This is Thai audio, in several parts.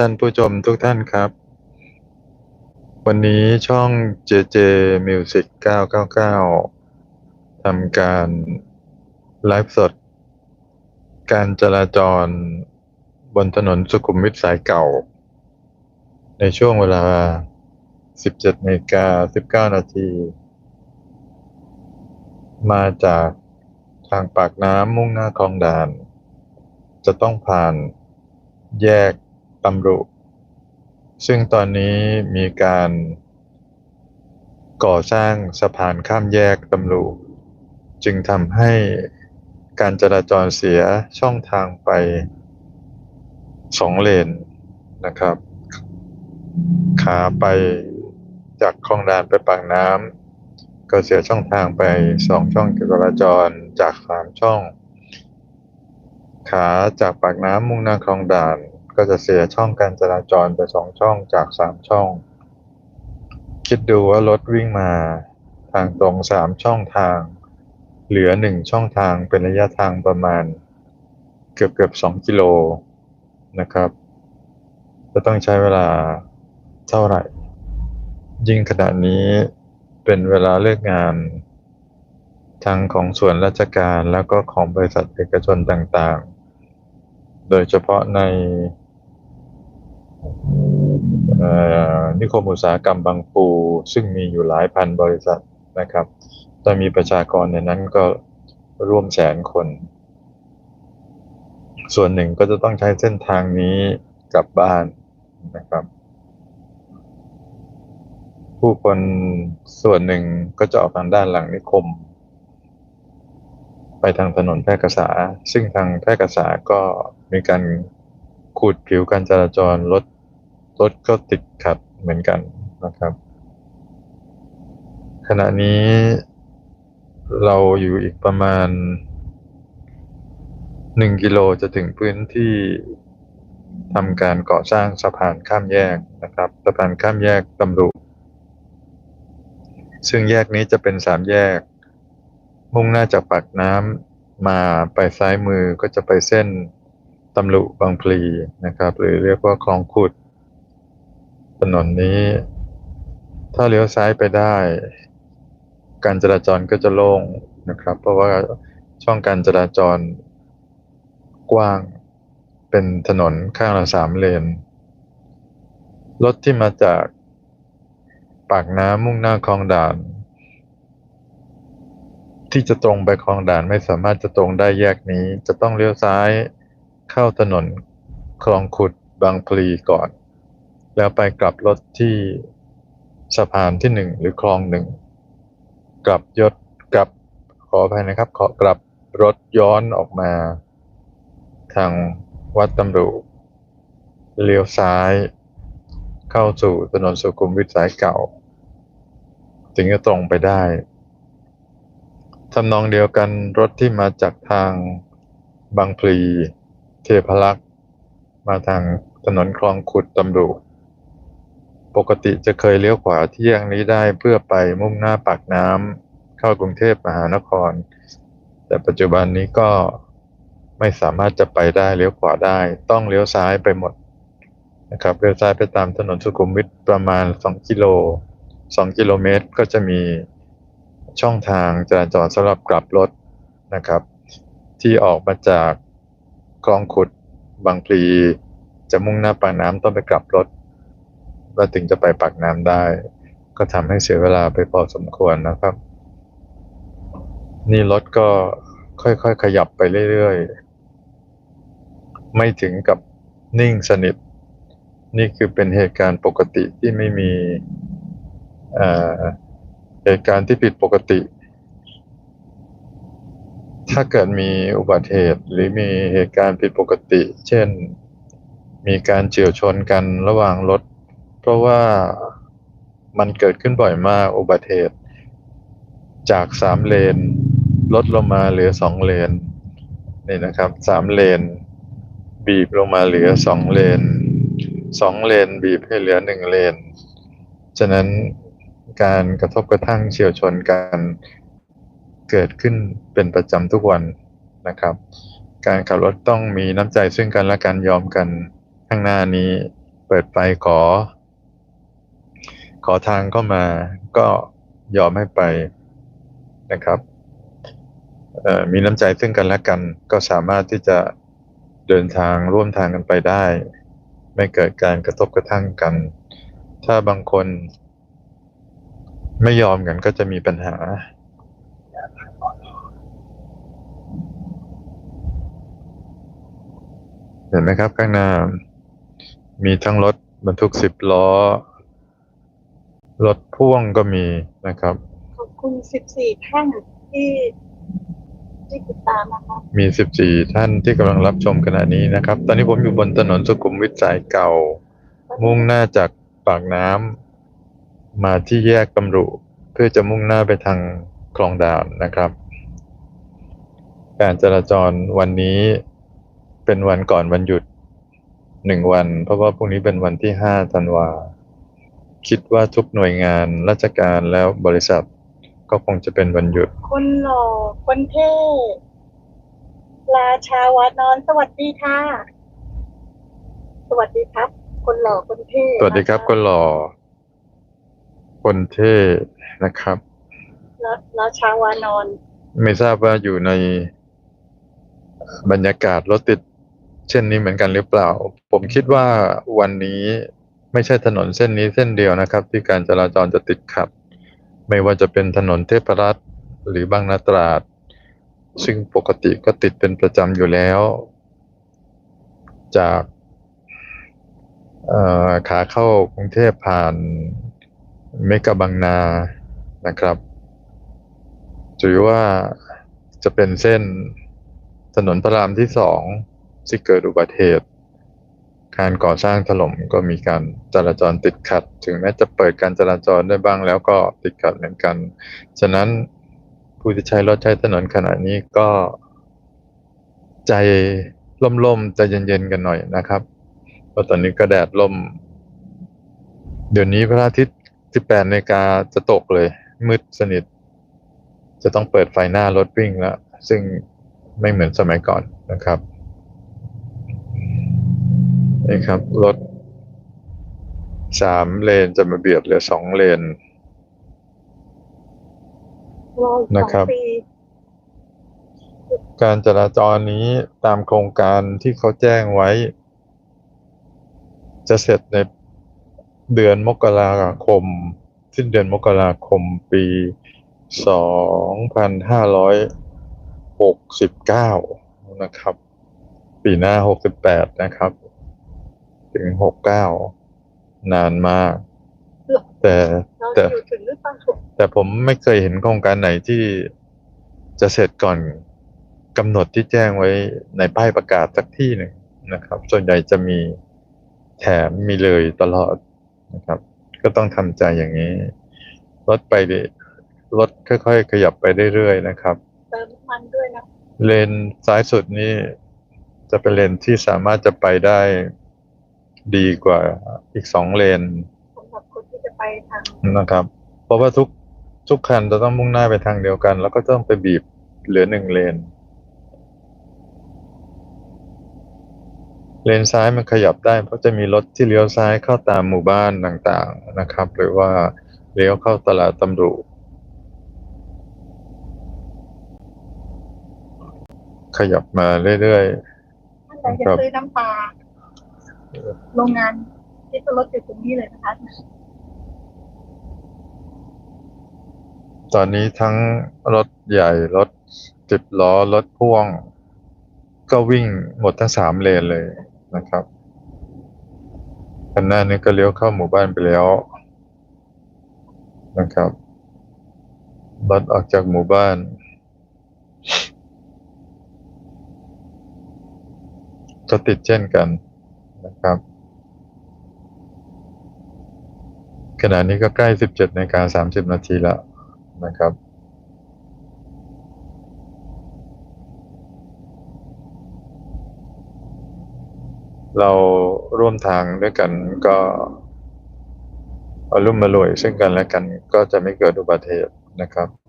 ท่านผู้ชมทุกท่านครับ วันนี้ช่อง JJ Music 999ทำการไลฟ์สด การจราจรบนถนนสุขุมวิทสายเก่า ในช่วงเวลา 17นาฬิกา19 นาที มาจากทางปากน้ำมุ่งหน้าคลองด่าน จะต้องผ่านแยก ตำรุ ซึ่งตอนนี้มีการก่อสร้างสะพานข้ามแยกตำรุ จึงทำให้การจราจรเสียช่องทางไปสองเลนนะครับ ขาไปจากคลองด่านไปปากน้ำก็เสียช่องทางไปสองช่องจราจรจากสามช่อง ขาจากปากน้ำมุ่งหน้าคลองด่าน ก็จะเสียช่องการจราจรไปสองช่องจากสามช่อง คิดดูว่ารถวิ่งมา ทางตรงสามช่องทาง เหลือหนึ่งช่องทางเป็นระยะทางประมาณ เกือบเกือบสองกิโลนะครับ จะต้องใช้เวลาเท่าไหร่ ยิ่งขณะนี้เป็นเวลาเลิกงานทางของส่วนราชการแล้วก็ของบริษัทเอกชนต่างๆ โดยเฉพาะใน นิคมอุตสาหกรรมบางปู ซึ่งมีอยู่หลายพันบริษัทนะครับแต่มีประชากรในนั้นก็ร่วมแสนคน ส่วนหนึ่งก็จะต้องใช้เส้นทางนี้กลับบ้านนะครับ ผู้คนส่วนหนึ่งก็จะออกทางด้านหลังนิคม ไปทางถนนแพร่กษา ซึ่งทางแพร่กษาก็มีการขูดผิวการจราจรรถ รถก็ติดขัดเหมือนกันนะครับ ขณะนี้เราอยู่อีกประมาณหนึ่งกิโลจะถึงพื้นที่ทำการก่อสร้างสะพานข้ามแยกนะครับ สะพานข้ามแยกตำรุ ซึ่งแยกนี้จะเป็นสามแยก มุ่งหน้าจากปากน้ำมาไปซ้ายมือก็จะไปเส้นตำลุบางพลีนะครับ หรือเรียกว่าคลองขุด นนนี้ ถ้าเลี้ยวซ้ายไปได้ การจราจรก็จะโล่งนะครับ เพราะว่าช่องการจราจรกว้างเป็นถนนข้างละสามเลน รถที่มาจากปากน้ำมุ่งหน้าคลองด่าน ที่จะตรงไปคลองด่านไม่สามารถจะตรงได้แยกนี้ จะต้องเลี้ยวซ้ายเข้าถนนคลองขุดบางพลีก่อน แล้วไปกลับรถที่สะพานที่หนึ่งหรือคลองหนึ่งกลับยศกลับขออภัยนะครับ ขอกลับรถย้อนออกมา ทางวัดตำรุเลี้ยวซ้าย เข้าสู่ถนนสุขุมวิทสายเก่า ถึงจะตรงไปได้ทำนองเดียวกันรถที่มาจากทางบางพลีเทพลักษ์มาทางถนนคลองขุดตำรุ ปกติจะเคยเลี้ยวขวาเที่ยกนี้ได้เพื่อไปมุ่งหน้าปากน้ำเข้ากรุงเทพมหานคร แต่ปัจจุบันนี้ก็ไม่สามารถจะไปได้เลี้ยวขวาได้ ต้องเลี้ยวซ้ายไปหมดนะครับเลี้ยวซ้ายไปตามถนนสุขุมวิทประมาณ 2 กิโล 2 กิโลเมตรก็จะมีช่องทางจราจรสำหรับกลับรถนะครับ ที่ออกมาจากคลองขุดบางพลีจะมุ่งหน้าปากน้ำต้องไปกลับรถ ว่าถึงจะไปปากน้ำได้ ก็ทำให้เสียเวลาไปพอสมควรนะครับ นี่รถก็ค่อยๆ ขยับไปเรื่อยๆ ไม่ถึงกับนิ่งสนิท นี่คือเป็นเหตุการณ์ปกติที่ไม่มีเหตุการณ์ที่ผิดปกติ ถ้าเกิดมีอุบัติเหตุหรือมีเหตุการณ์ผิดปกติ เช่น มีการเฉียวชนกันระหว่างรถ เพราะว่ามันเกิดขึ้นบ่อยมากอุบัติเหตุจากสามเลน ลดลงมาเหลือสองเลนนี่นะครับสามเลน บีบลงมาเหลือสองเลนสองเลน บีบให้เหลือหนึ่งเลน ฉะนั้นการกระทบกระทั่งเฉียวชนกันเกิดขึ้นเป็นประจำทุกวันนะครับ การขับรถต้องมีน้ำใจซึ่งกันและกันยอมกันข้างหน้านี้เปิดไฟขอ ขอทางเข้ามาก็ยอมให้ไปนะครับมีน้ำใจซึ่งกันและกันก็สามารถที่จะเดินทางร่วมทางกันไปได้ ไม่เกิดการกระทบกระทั่งกัน ถ้าบางคนไม่ยอมกันก็จะมีปัญหา เห็นไหมครับข้างหน้า มีทั้งรถบรรทุกสิบล้อ รถพ่วงก็มีนะครับ ขอบคุณ14ท่านที่ที่ติดตามนะคะมีสิบสี่ท่านที่กำลังรับชมขณะนี้นะครับ ตอนนี้ผมอยู่บนถนนสุขุมวิทสายเก่า มุ่งหน้าจากปากน้ำมาที่แยกตำรุ เพื่อจะมุ่งหน้าไปทางคลองด่านนะครับ การจราจรวันนี้เป็นวันก่อนวันหยุดหนึ่งวัน เพราะว่าพรุ่งนี้เป็นวันที่ห้าธันวาคิ ดว่าทุกหน่วยงานราชการแล้วบริษัท ก็คงจะเป็นวันหยุด คนหล่อคนเท่ราชาวานอนสวัสดีค่ะ สวัสดีครับ คนหล่อคนเท่สวัสดีครับ คนหล่อ คนเท่นะครับราราชาวานอน ไม่ทราบว่าอยู่ในบรรยากาศรถติดเช่นนี้เหมือนกันหรือเปล่า ผมคิดว่าวันนี้ ไม่ใช่ถนนเส้นนี้เส้นเดียวนะครับ ที่การจราจรจะติดขัด ไม่ว่าจะเป็นถนนเทพรัตน์หรือบางนาตราด ซึ่งปกติก็ติดเป็นประจำอยู่แล้ว จากขาเข้ากรุงเทพผ่านเมกะบางนานะครับหรือว่าจะเป็นเส้นถนนพระรามที่สองที่เกิดอุบัติเหตุ การก่อสร้างถล่มก็มีการจราจรติดขัด ถึงแม้จะเปิดการจราจรได้บ้างแล้วก็ติดขัดเหมือนกัน ฉะนั้นผู้ที่ใช้รถใช้ถนนขณะนี้ก็ ใจล่มๆใจเย็นๆกันหน่อยนะครับเพราะตอนนี้ก็แดดล่ม เดี๋ยวนี้พระอาทิตย์ 18นาฬิกาจะตกเลย มืดสนิท จะต้องเปิดไฟหน้ารถวิ่งแล้ว ซึ่งไม่เหมือนสมัยก่อนนะครับ นี่ครับรถสามเลนจะมาเบียดเหลือสองเลนรออีกสนะองครับปีการจราจรนี้ตามโครงการที่เขาแจ้งไว้ จะเสร็จในเดือนมกราคม สิ้นเดือนมกราคมปีสองพันห้าร้อยหกสิบเก้านะครับ ปีหน้าหกสิบแปดนะครับ ถึงหกเก้านานมาก แต่เราแต่จะอยู่ถึงหรือเปล่าแต่ผมไม่เคยเห็นโครงการไหนที่จะเสร็จก่อนกำหนดที่แจ้งไว้ในป้ายประกาศสักที่หนึ่งนะครับ ส่วนใหญ่จะมีแถมมีเลยตลอดนะครับ ก็ต้องทำใจอย่างนี้รถไปดิรถค่อยๆ ขยับไปเรื่อยๆนะครับเติมน้ำมันด้วยนะเลนซ้ายสุดนี้จะเป็นเลนที่สามารถจะไปได้ ดีกว่าอีกสองเลนสำหรับคนที่จะไปทางนะครับ เพราะว่าทุกทุกคันจะต้องมุ่งหน้าไปทางเดียวกัน แล้วก็ต้องไปบีบเหลือหนึ่งเลน เลนซ้ายมันขยับได้ เพราะจะมีรถที่เลี้ยวซ้ายเข้าตามหมู่บ้านต่างๆนะครับ หรือว่าเลี้ยวเข้าตลาดตำรุขยับมาเรื่อยท่านใดจะซื้อน้ำปลา โรงงานที่จะรถอยู่ตรงนี้เลยนะคะ ตอนนี้ทั้งรถใหญ่รถสิบล้อรถพ่วง ก็วิ่งหมดทั้งสามเลนเลยนะครับคันหน้านี้ก็เลี้ยวเข้าหมู่บ้านไปแล้วนะครับรถออกจากหมู่บ้าน ก็ติดเช่นกัน นะครับ ขณะนี้ก็ใกล้ 17นาฬิกา30 นาทีแล้วนะครับ เราร่วมทางด้วยกันก็อารมมารวยซึ่งกันและกันก็จะไม่เกิดอุบัติเหตุนะครับ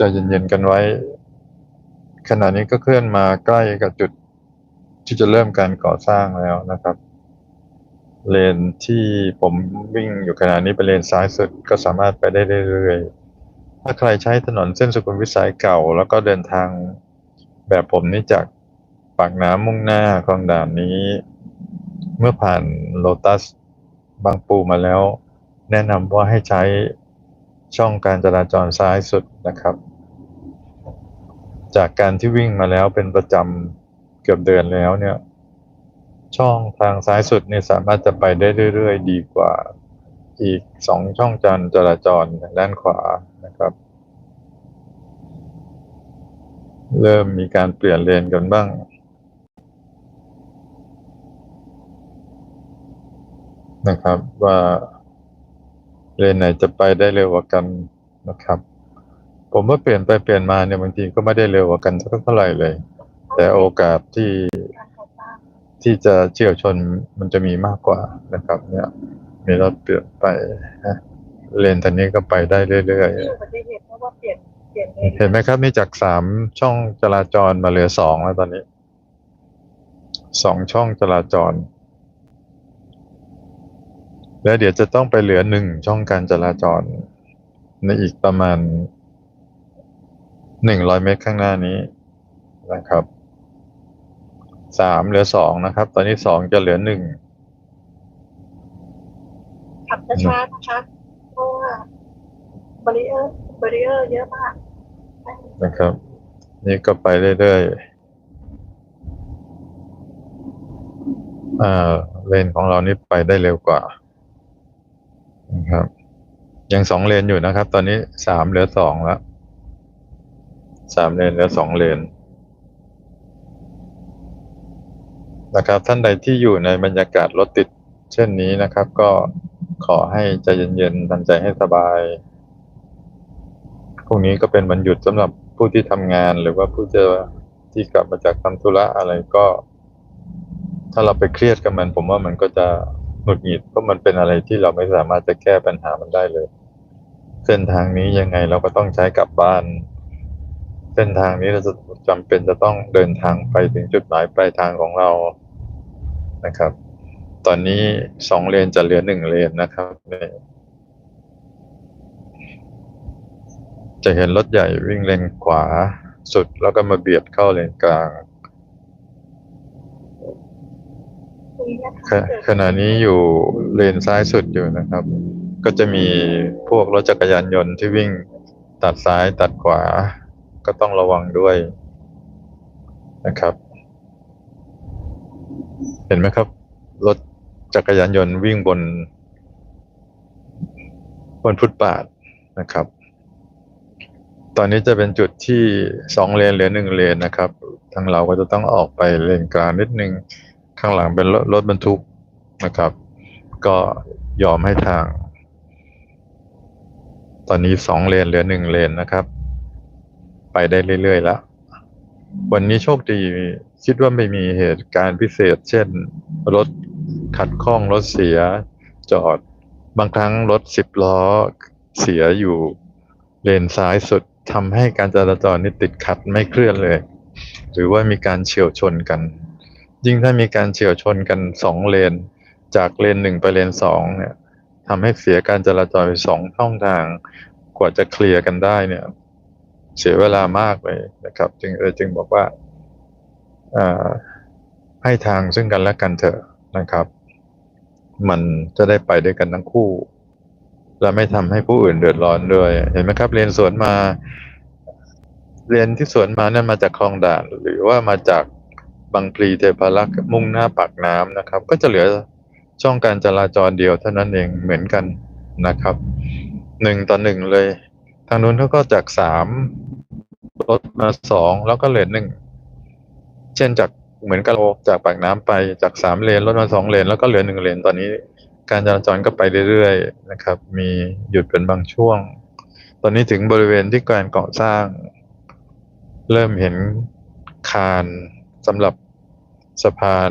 ใจเย็นๆกันไว้ ขณะนี้ก็เคลื่อนมาใกล้กับจุดที่จะเริ่มการก่อสร้างแล้วนะครับ เลนที่ผมวิ่งอยู่ขณะนี้เป็นเลนซ้ายสุดก็สามารถไปได้เรื่อยๆ ถ้าใครใช้ถนนเส้นสุขุมวิทสายเก่า แล้วก็เดินทางแบบผมนี่จากปากน้ำมุ่งหน้าคลองด่านนี้ เมื่อผ่านโลตัสบางปูมาแล้ว แนะนำว่าให้ใช้ช่องการจราจรซ้ายสุดนะครับ จากการที่วิ่งมาแล้วเป็นประจำเกือบเดือนแล้วเนี่ย ช่องทางซ้ายสุดเนี่ยสามารถจะไปได้เรื่อยๆ ดีกว่าอีกสองช่องจานจราจรด้านขวานะครับ เริ่มมีการเปลี่ยนเลนกันบ้าง นะครับว่าเลนไหนจะไปได้เร็วกว่ากันนะครับ ผมว่าเปลี่ยนไปเปลี่ยนมาเนี่ยบางทีก็ไม่ได้เร็วกว่ากันสักเท่าไหร่เลย แต่โอกาสที่การก่อสร้างที่จะเฉี่ยวชนมันจะมีมากกว่านะครับ เนี่ย มีรถเปลี่ยนไปนะเลนทางนี้ก็ไปได้เรื่อยที่อุบัติเหตุเพราะว่าเปลี่ยนเปลี่ยนเลนๆเห็นไหมครับนี่จากสามช่องจราจรมาเหลือสองแล้วตอนนี้สองช่องจราจร แล้วเดี๋ยวจะต้องไปเหลือหนึ่งช่องการจราจร ในอีกประมาณ หนึ่งร้อยเมตรข้างหน้านี้นะครับสามเหลือสองนะครับ ตอนนี้สองจะเหลือหนึ่งขับช้าๆนะคะเพราะว่าบริเออร์บริเออร์เยอะมากนะครับ นี่ก็ไปเรื่อยๆอ่าเลนของเรานี่ไปได้เร็วกว่านะครับ ยังสองเลนอยู่นะครับ ตอนนี้สามเหลือสองแล้ว สามเลนเหลือสองเลนนะครับท่านใดที่อยู่ในบรรยากาศรถติดเช่นนี้นะครับ ก็ขอให้ใจเย็นๆทำใจให้สบายพรุ่งนี้ก็เป็นวันหยุดสำหรับผู้ที่ทำงานหรือว่าผู้เจะที่กลับมาจากทำธุระอะไรก็ ถ้าเราไปเครียดกับมัน ผมว่ามันก็จะหงุดหงิดเพราะมันเป็นอะไรที่เราไม่สามารถจะแก้ปัญหามันได้เลย เส้นทางนี้ยังไงเราก็ต้องใช้กลับบ้าน เส้นทางนี้เราจะจำเป็นจะต้องเดินทางไปถึงจุดหมายปลายทางของเรานะครับ ตอนนี้สองเลนจะเหลือหนึ่งเลนนะครับจะเห็นรถใหญ่วิ่งเลนขวาสุดแล้วก็มาเบียดเข้าเลนกลางขณะนี้อยู่เลนซ้ายสุดอยู่นะครับ ก็จะมีพวกรถจักรยานยนต์ที่วิ่งตัดซ้ายตัดขวา ก็ต้องระวังด้วยนะครับ เห็นไหมครับ รถจักรยานยนต์วิ่งบน บนฟุตบาทนะครับ ตอนนี้จะเป็นจุดที่สองเลนเหลือหนึ่งเลนนะครับ ทางเราก็จะต้องออกไปเลนกลางนิดนึง ข้างหลังเป็นรถรถบรรทุกนะครับ ก็ยอมให้ทาง ตอนนี้สองเลนเหลือหนึ่งเลนนะครับ ไปได้เรื่อยๆแล้ว วันนี้โชคดีคิดว่าไม่มีเหตุการณ์พิเศษ เช่น รถขัดข้องรถเสียจอด บางครั้งรถสิบล้อเสียอยู่เลนซ้ายสุดทำให้การจราจรนี่ติดขัดไม่เคลื่อนเลย หรือว่ามีการเฉียวชนกัน ยิ่งถ้ามีการเฉียวชนกันสองเลน จากเลนหนึ่งไปเลนสองเนี่ยทำให้เสียการจราจรไปสองช่องทาง กว่าจะเคลียร์กันได้เนี่ย เสียเวลามากเลยนะครับ จึงเออจึงบอกว่าให้ทางซึ่งกันและกันเถอะนะครับ มันจะได้ไปด้วยกันทั้งคู่ และไม่ทำให้ผู้อื่นเดือดร้อนด้วยเห็นไหมครับ เรียนสวนมา เรียนที่สวนมานั่นมาจากคลองด่าน หรือว่ามาจากบางพลีเทพารักษ์มุ่งหน้าปากน้ำนะครับ ก็จะเหลือช่องการจราจรเดียวเท่านั้นเองเหมือนกันนะครับหนึ่งต่อหนึ่งเลย ทางนู้นเขาก็จากสามลดมาสองแล้วก็เหลือหนึ่งเช่นจากเหมือนกับเราจากปากน้ำไปจากสามเลนลดมาสองเลนแล้วก็เหลือหนึ่งเลนตอนนี้ การจราจรก็ไปเรื่อยๆนะครับ มีหยุดเป็นบางช่วง ตอนนี้ถึงบริเวณที่การก่อสร้าง เริ่มเห็นคานสำหรับสะพาน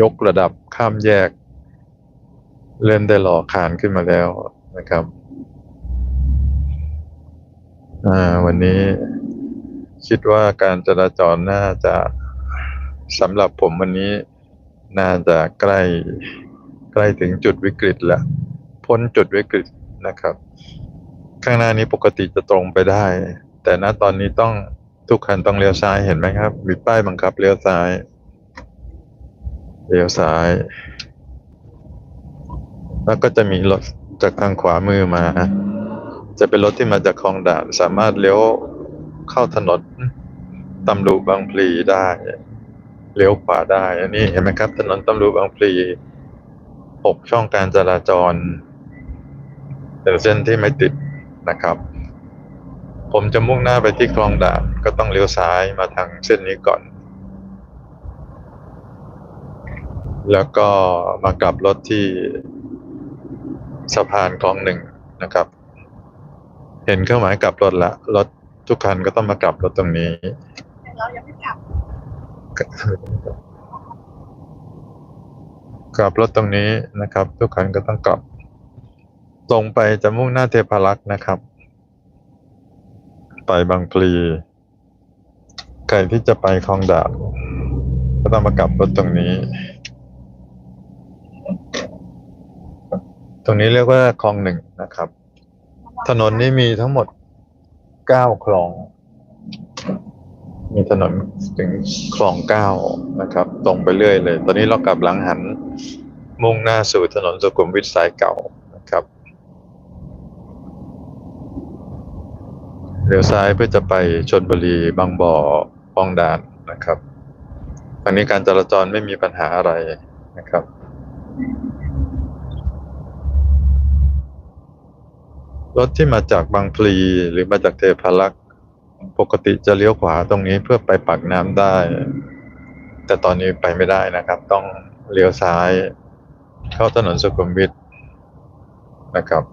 ยกระดับข้ามแยก เริ่มได้หล่อคานขึ้นมาแล้วนะครับ วันนี้คิดว่าการจราจรน่าจะสำหรับผมวันนี้น่าจะใกล้ใกล้ถึงจุดวิกฤตแล้ว พ้นจุดวิกฤตนะครับ ข้างหน้านี้ปกติจะตรงไปได้ แต่ณตอนนี้ต้องทุกคันต้องเลี้ยวซ้ายเห็นไหมครับ มีป้ายบังคับเลี้ยวซ้าย เลี้ยวซ้าย แล้วก็จะมีรถจากทางขวามือมา จะเป็นรถที่มาจากคลองด่านสามารถเลี้ยวเข้าถนนตำรูบางพลีได้เลี้ยวขวาได้ อันนี้เห็นไหมครับ ถนนตำรูบางพลีหกช่องการจราจรเป็นเส้นที่ไม่ติดนะครับ ผมจะมุ่งหน้าไปที่คลองด่านก็ต้องเลี้ยวซ้ายมาทางเส้นนี้ก่อน แล้วก็มากลับรถที่สะพานคลองหนึ่งนะครับ เห็นเครื่องหมายกลับรถละรถทุกคันก็ต้องมากลับรถตรงนี้เรายังไม่กลับกลับรถตรงนี้นะครับ ทุกคันก็ต้องกลับ ตรงไปจะมุ่งหน้าเทพารักษ์นะครับ ไปบางพลีใครที่จะไปคลองดานก็ต้องมากลับรถตรงนี้ ตรงนี้เรียกว่าคลองหนึ่งนะครับ ถนนนี้มีทั้งหมดเก้าคลอง มีถนนถึงคลองเก้านะครับ ตรงไปเรื่อยเลย ตอนนี้เรากลับหลังหัน มุ่งหน้าสู่ถนนสุขุมวิทสายเก่านะครับเลี้ยวซ้ายเพื่อจะไปชนบุรีบางบ่อคลองด่านนะครับทางนี้การจราจรไม่มีปัญหาอะไรนะครับ รถที่มาจากบางพลีหรือมาจากเทพารักษ์ปกติจะเลี้ยวขวาตรงนี้เพื่อไปปากน้ำได้ แต่ตอนนี้ไปไม่ได้นะครับ ต้องเลี้ยวซ้าย เข้าถนนสุขุมวิทนะครับ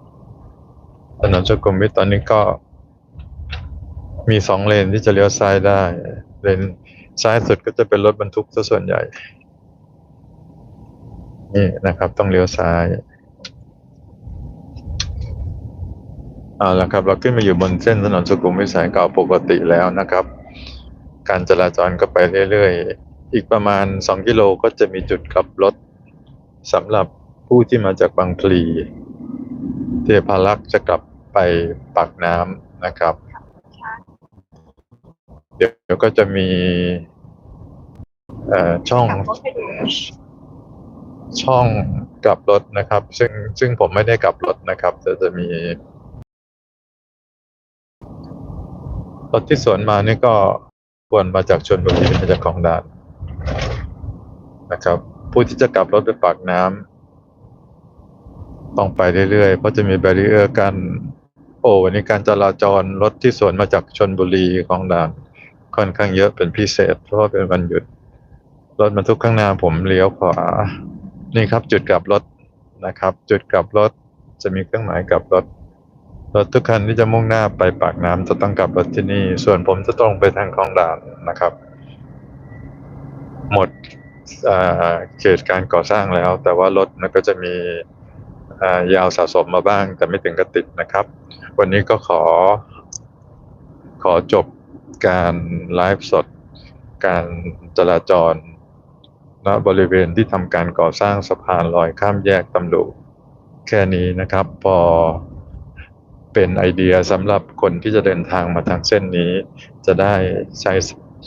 ถนนสุขุมวิทตอนนี้ก็ มีสองเลนที่จะเลี้ยวซ้ายได้ เลนซ้ายสุดก็จะเป็นรถบรรทุกซะส่วนใหญ่ นี่นะครับ ต้องเลี้ยวซ้าย เอาละครับเราขึ้นมาอยู่บนเส้นถนนสุขุมวิทสายเก่าปกติแล้วนะครับ การจราจรก็ไปเรื่อยๆ อีกประมาณ 2 กิโลก็จะมีจุดกลับรถสำหรับผู้ที่มาจากบางพลีเทพารักษ์จะกลับไปปากน้ำนะครับ เดี๋ยวก็จะมีอ่อช่องช่องกลับรถนะครับ ซึ่งซึ่งผมไม่ได้กลับรถนะครับแต่จะมี รถที่สวนมานี่ก็ควรมาจากชนบุรีมาจากคลองด่านนะครับ ผู้ที่จะกลับรถไปปากน้ำต้องไปเรื่อยๆ เพราะจะมีแบรีเออร์กัน โอ้วันนี้การจราจรรถที่สวนมาจากชนบุรีคลองด่านค่อนข้างเยอะเป็นพิเศษ เพราะว่าเป็นวันหยุด รถบรรทุกข้างหน้าผมเลี้ยวขวา นี่ครับจุดกลับรถนะครับ จุดกลับรถจะมีเครื่องหมายกลับรถ รถทุกคันที่จะมุ่งหน้าไปปากน้ำจะต้องกลับรถที่นี่ ส่วนผมจะตรงไปทางคลองด่านนะครับ หมดเขตการก่อสร้างแล้ว แต่ว่ารถมันก็จะมีายาวสะสมมาบ้าง แต่ไม่ถึงกับติดนะครับ วันนี้ก็ขอ ขอจบการไลฟ์สด การจราจรณบริเวณที่ทำการก่อสร้างสะพานลอยข้ามแยกตำลุแค่นี้นะครับ พอ เป็นไอเดียสำหรับคนที่จะเดินทางมาทางเส้นนี้ จะได้ใช้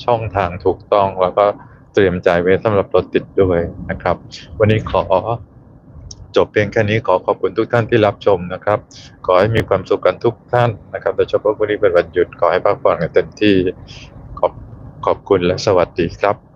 ช่องทางถูกต้องแล้วก็เตรียมใจไว้สำหรับรถติดด้วยนะครับ วันนี้ขอจบเพียงแค่นี้ขอขอบคุณทุกท่านที่รับชมนะครับ ขอให้มีความสุขกันทุกท่านนะครับโดยเฉพาะวันนี้เป็นวันหยุดขอให้พักผ่อนกันเต็มที่ขอบขอบคุณและสวัสดีครับ